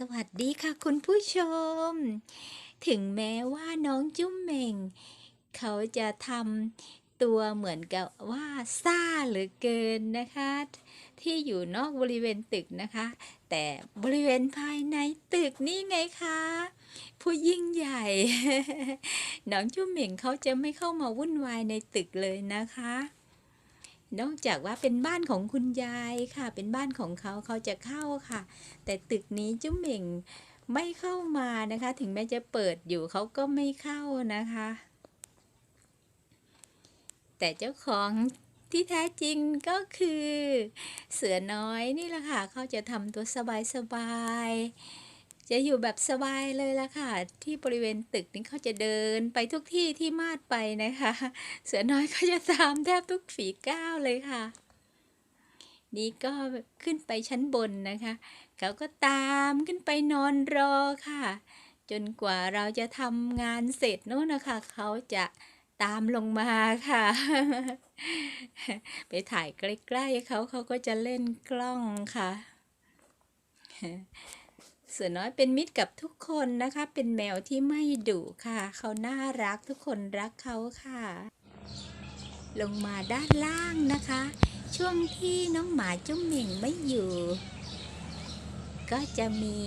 สวัสดีค่ะคุณผู้ชม ถึงแม้ว่าน้องจุ้มเหม่ง เขาจะทำตัวเหมือนกับว่าซ่าเหลือเกินนะคะ ที่อยู่นอกบริเวณตึกนะคะ แต่บริเวณภายในตึกนี่ไงคะ ผู้ยิ่งใหญ่ น้องจุ้มเหม่งเขาจะไม่เข้ามาวุ่นวายในตึกเลยนะคะ นอกจากว่าเป็นบ้านของคุณยายค่ะ เป็นบ้านของเขาเขาจะเข้าค่ะ แต่ตึกนี้จุ้มเหม่งไม่เข้ามานะคะ ถึงแม้จะเปิดอยู่เขาก็ไม่เข้านะคะ แต่เจ้าของที่แท้จริงก็คือ เสือน้อยนี่แหละค่ะเขาจะทำตัวสบายๆ จะอยู่แบบสบายเลยละค่ะ ที่บริเวณตึกนี้เขาจะเดินไปทุกที่ที่มาดไปนะคะ เสือน้อยก็จะตามแทบทุกฝีก้าวเลยค่ะ นี่ก็ขึ้นไปชั้นบนนะคะ เขาก็ตามขึ้นไปนอนรอค่ะ จนกว่าเราจะทำงานเสร็จโน่นนะคะ เขาจะตามลงมาค่ะ ไปถ่ายใกล้ๆเขาเขาก็จะเล่นกล้องค่ะ เสือน้อยเป็นมิตรกับทุกคนนะคะ เป็นแมวที่ไม่ดุค่ะ เขาน่ารักทุกคนรักเขาค่ะ ลงมาด้านล่างนะคะ ช่วงที่น้องหมาจุ้มเหม่งไม่อยู่ ก็จะมี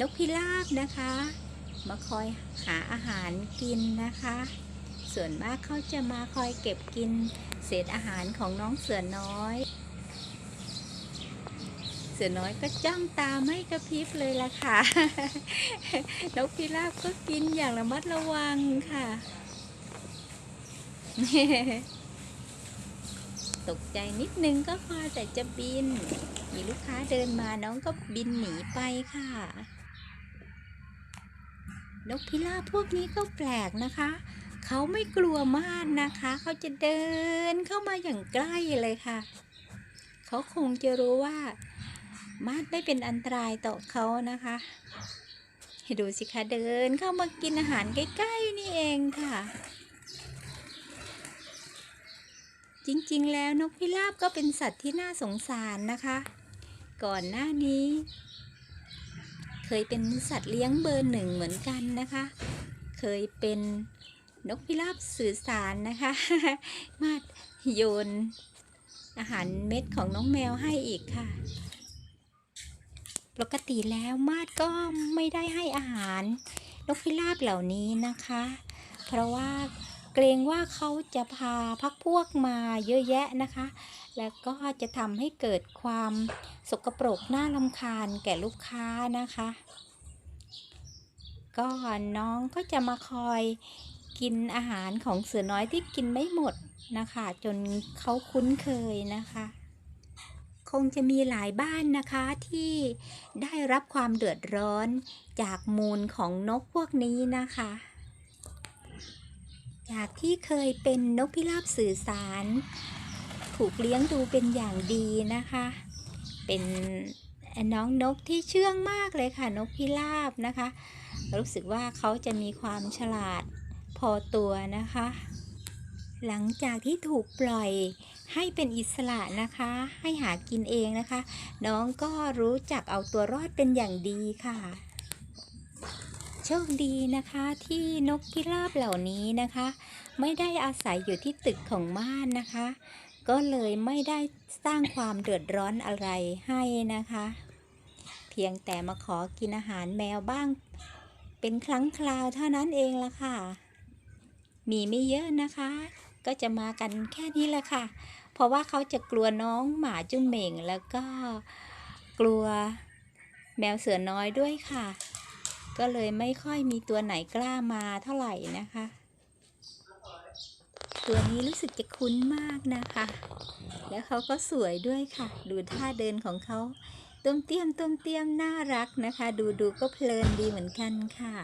นกพิราบนะคะ มาคอยหาอาหารกินนะคะ ส่วนมากเขาจะมาคอยเก็บกินเศษอาหารของน้องเสือน้อย เสือน้อยก็จ้องตาไม่กระพริบเลยล่ะค่ะนกพิราบก็กินอย่างระมัดระวังค่ะ ตกใจนิดนึงก็พอแต่จะบิน มีลูกค้าเดินมาน้องก็บินหนีไปค่ะ นกพิราบพวกนี้ก็แปลกนะคะเขาไม่กลัวมากนะคะ เขาจะเดินเข้ามาอย่างใกล้เลยค่ะ เขาคงจะรู้ว่า มาดไม่เป็นอันตรายต่อเขานะคะให้ดูสิคะเดินเข้ามากินอาหารใกล้ๆนี่เองค่ะ จริงๆ แล้วนกพิราบก็เป็นสัตว์ที่น่าสงสารนะคะ ก่อนหน้านี้ เคยเป็นสัตว์เลี้ยงเบอร์หนึ่งเหมือนกันนะคะ เคยเป็นนกพิราบสื่อสารนะคะ มาโยนอาหารเม็ดของน้องแมวให้อีกค่ะ ปกติแล้วมาดก็ไม่ได้ให้อาหารนกพิราบเหล่านี้นะคะ เพราะว่าเกรงว่าเขาจะพาพักพวกมาเยอะแยะนะคะ แล้วก็จะทำให้เกิดความสกปรกน่ารำคาญแก่ลูกค้านะคะ ก็น้องก็จะมาคอยกินอาหารของเสือน้อยที่กินไม่หมดนะคะ จนเขาคุ้นเคยนะคะ คงจะมีหลายบ้านนะคะที่ได้รับความเดือดร้อนจากมูลของนกพวกนี้นะคะ จากที่เคยเป็นนกพิราบสื่อสาร ถูกเลี้ยงดูเป็นอย่างดีนะคะ เป็นน้องนกที่เชื่องมากเลยค่ะนกพิราบนะคะ รู้สึกว่าเขาจะมีความฉลาดพอตัวนะคะ หลังจากที่ถูกปล่อยให้เป็นอิสระนะคะ ให้หากินเองนะคะ น้องก็รู้จักเอาตัวรอดเป็นอย่างดีค่ะ โชคดีนะคะที่นกพิราบเหล่านี้นะคะ ไม่ได้อาศัยอยู่ที่ตึกของม่านนะคะ ก็เลยไม่ได้สร้างความเดือดร้อนอะไรให้นะคะ เพียงแต่มาขอกินอาหารแมวบ้าง เป็นครั้งคราวเท่านั้นเองละค่ะมีไม่เยอะนะคะ ก็จะมากันแค่นี้แหละค่ะ เพราะว่าเขาจะกลัวน้องหมาจุ้มเหม่งแล้วก็กลัวแมวเสือน้อยด้วยค่ะ ก็เลยไม่ค่อยมีตัวไหนกล้ามาเท่าไหร่นะคะ ตัวนี้รู้สึกจะคุ้นมากนะคะ แล้วเขาก็สวยด้วยค่ะ ดูท่าเดินของเขาต้มเตี้ยมต้มเตี้ยมน่ารักนะคะ ดูดูก็เพลินดีเหมือนกันค่ะ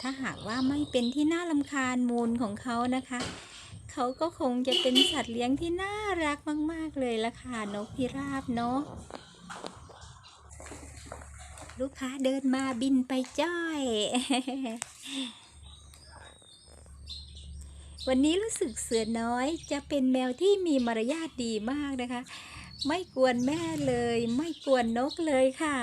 ถ้าหากว่าไม่เป็นที่น่ารำคาญมูลของเขานะคะ เขาก็คงจะเป็นสัตว์เลี้ยงที่น่ารักมาก ๆ เลยละค่ะนกพิราบเนาะลูกค้าเดินมาบินไปจ้อย วันนี้รู้สึกเสือน้อยจะเป็นแมวที่มีมารยาทดีมากนะคะ ไม่กวนแม่เลย ไม่กวนนกเลยค่ะ